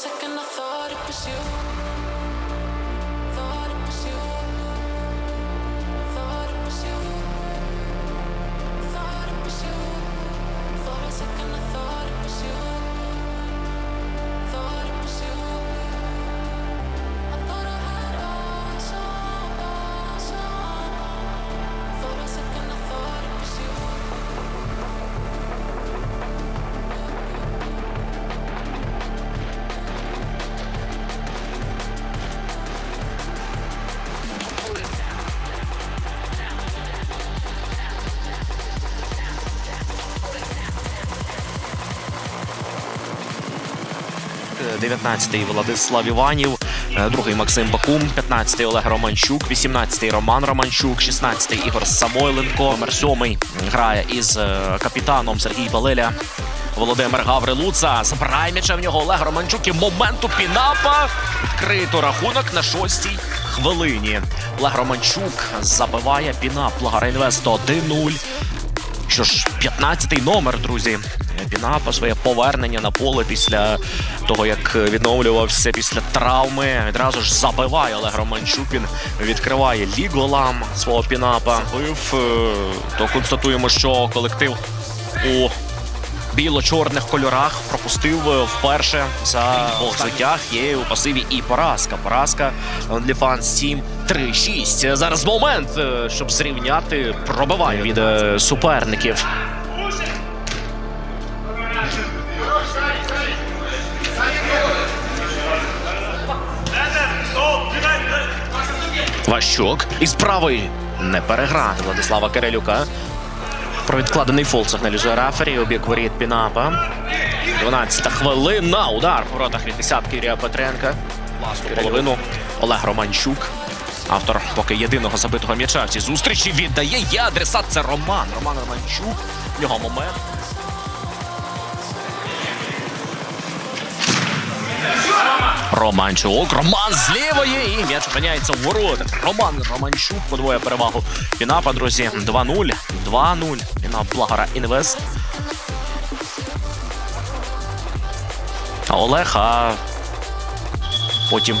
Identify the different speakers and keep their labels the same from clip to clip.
Speaker 1: second I thought it was you.
Speaker 2: 19-й Владислав Іванів, е, другий Максим Бакум, 15-й Олег Романчук, 18-й Роман Романчук, 16-й Ігор Самойленко, номер 7 грає із е, капітаном Сергій Балеля. Володимир Гаврилуца забирає м'яча в нього Олег Романчук і моменту пінапа. Відкрито рахунок на шостій хвилині. Олег Романчук забиває пінап. Благаринвест 1-0. Що ж, 15-й номер, друзі. Пінапа своє повернення на поле після того, як відновлювався після травми. Відразу ж забиває Олег Романчук. Він відкриває ліголам свого пінапа. Забив, е, то констатуємо, що колектив у біло-чорних кольорах пропустив е, вперше за двох. Є у пасиві і поразка. Поразка OnlyFans Team 3-6. Зараз момент, е, щоб зрівняти пробивання від суперників. Ващук із правої не переграти Владислава Кирилюка. Про відкладений фол сигналізує рефері. Обік воріт Пінапа. 12 хвилина. Удар в воротах від десятки Ірія Петренка. Власну половину Олег Романчук. Автор поки єдиного забитого м'яча в цій зустрічі віддає. Є адресат. Це Роман. Роман Романчук. В нього момент. Романчук. Роман з лівої. І м'яч опиняється в воротах. Роман Романчук подвоє перевагу. Пінапа, друзі. 2-0. 2-0. Пінап Благара Інвест. А Олег, а потім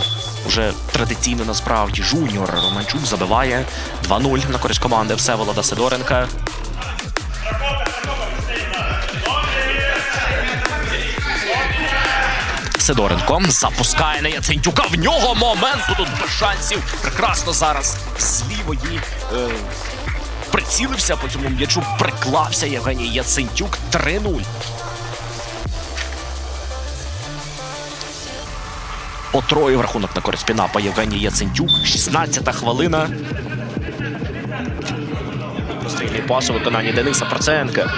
Speaker 2: уже традиційно насправді жуніор Романчук забиває 2-0 на користь команди Всеволода Сидоренка. Сидоренко запускає на Яцентюка. В нього момент тут без шансів. Прекрасно зараз з лівої е, прицілився по цьому м'ячу. Приклався Євгеній Яцентюк 3-0. Отроїв рахунок на користь Пінапа Євгеній Яцентюк. 16-та хвилина. Прострільний пас у виконанні Дениса Проценка.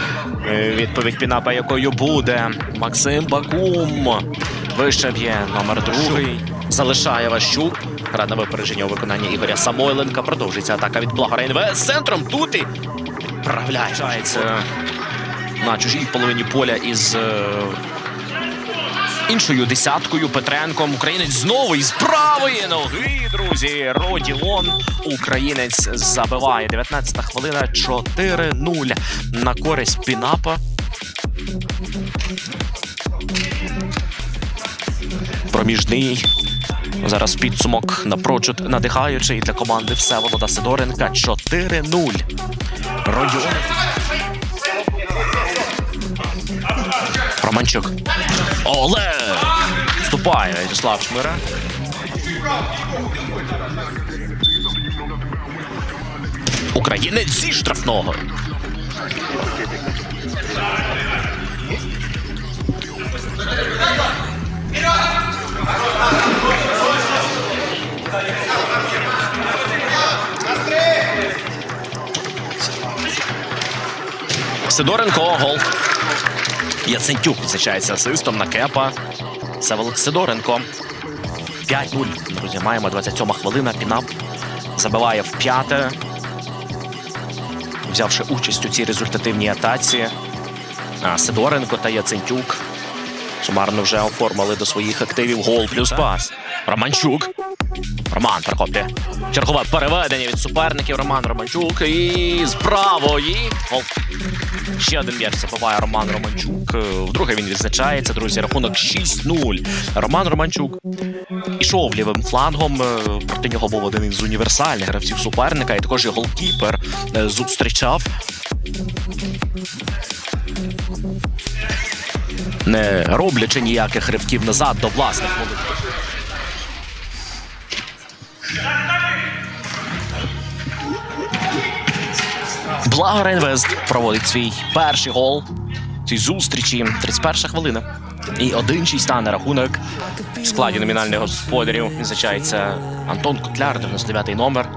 Speaker 2: Е, Відповідь Пінапа, якою буде Максим Бакум. Вище б'є номер другий. Залишає Ващук. Гра на випередження у виконанні Ігоря Самойленка. Продовжується атака від Благора НВС. З центром тут і вправляється на чужій половині поля із е, іншою десяткою Петренком. Українець знову із правої ноги, друзі. Родіон. Українець забиває. 19 хвилина 4-0 на користь Пінапа. Проміжний. Зараз підсумок напрочуд надихаючий для команди Всеволода Сидоренка. 4-0. Родіон. Романчук. Олег! Вступає Вячеслав Шмира. Українець зі штрафного. Сидоренко гол. Яцентюк відзначається асистом на кепа. Всеволод Сидоренко. 5-0. Друзі, маємо 27 хвилина. Пінап забиває в п'яте. Взявши участь у цій результативній атаці. Сидоренко та Яцентюк сумарно вже оформили до своїх активів гол плюс пас. Романчук. Роман Прокоплє. Чергове переведення від суперників. Роман Романчук. І з правої. Гол. Ще один м'яч забиває Роман Романчук. Вдруге він відзначається, друзі. Рахунок 6-0. Роман Романчук ішов лівим флангом. е, Проти нього був один із універсальних гравців суперника, і також і голкіпер е, зустрічав. Не роблячи ніяких ривків назад до власних воріт. Благо Рейнвест проводить свій перший гол цій зустрічі. 31 хвилина. І 1-6 стане рахунок. В складі номінальних господарів відзначається Антон Котляр, 99-й номер.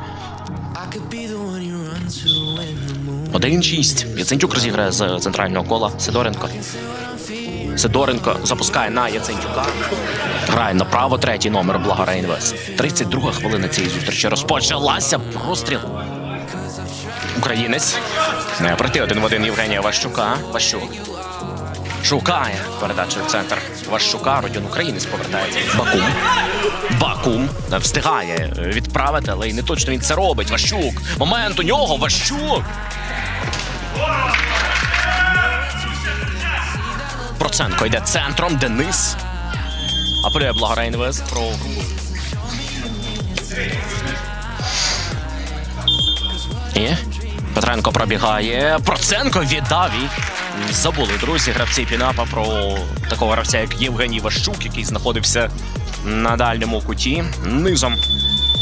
Speaker 2: 1-6. Яцентюк розіграє з центрального кола. Сидоренко. Сидоренко запускає на Яцентюка. Грає направо, третій номер Благо Рейнвест. 32 хвилина цієї зустрічі розпочалася. Простріл. Українець. Не пройти один в один Євгенія Ващука. Ващук. Шукає передачу в центр Ващука. Родіон українець повертається. Бакум. Бакум встигає відправити, але й не точно він це робить. Ващук. Момент у нього. Ващук. Проценко йде центром. Денис. Апелює Благорейнвест про гру. І Петренко пробігає. Проценко віддав і забули друзі гравці Пінапа про такого гравця, як Євгеній Ващук, який знаходився на дальньому куті. Низом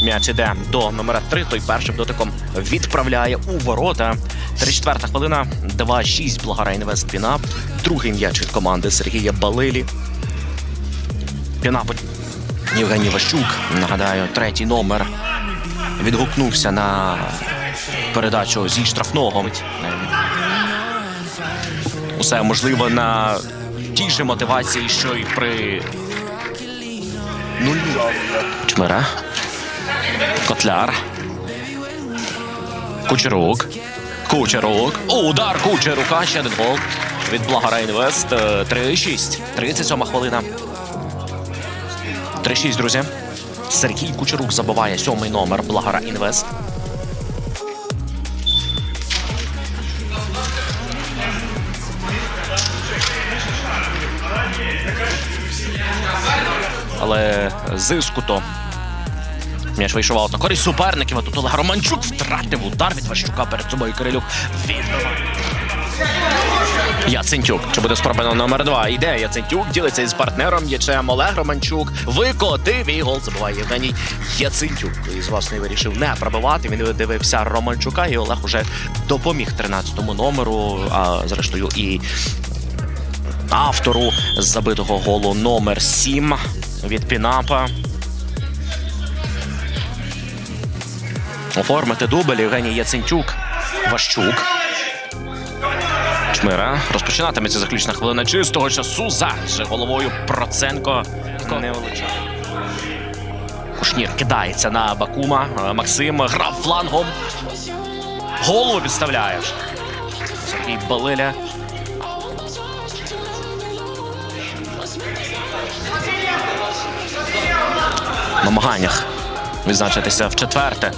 Speaker 2: м'яч іде до номера 3. Той першим дотиком відправляє у ворота. 34 хвилина. 2-6 Благара Інвест Пінап. Другий м'яч від команди Сергія Балилі. Пінап Євгеній Ващук. Нагадаю, третій номер відгукнувся на передачу зі штрафного. Усе можливо на тій же мотивації, що і при нулі. Чмира. Котляр. Кучерук. Кучерук. Удар Кучерука. Ще один гол від Благара Інвест. Е, 3-6. 37 хвилина. 3-6, друзі. Сергій Кучерук забиває сьомий номер Благара Інвест. Але зиску то м'яч вийшов на користь суперників. А тут Олег Романчук втратив удар від Ващука перед собою Кирилюк. Відбиває. Яцентюк. Чи буде спроба номер два? Іде Яцентюк, ділиться із партнером Ячем Олег Романчук. Викотив і гол забиває Євгеній Яцентюк. І з власної вирішив не пробивати. Він дивився Романчука, і Олег уже допоміг 13-му номеру. А зрештою і автору забитого голу номер 7 від Пінапа. Оформити дубль Євгеній Яцентюк. Ващук. Чмира. Розпочинатиметься заключна хвилина чистого часу. Зараз же головою Проценко не величає. Кушнір кидається на Бакума. Е, Максим грав флангом. Голову підставляє. Сергій Балиля. В намаганнях відзначитися в четверте.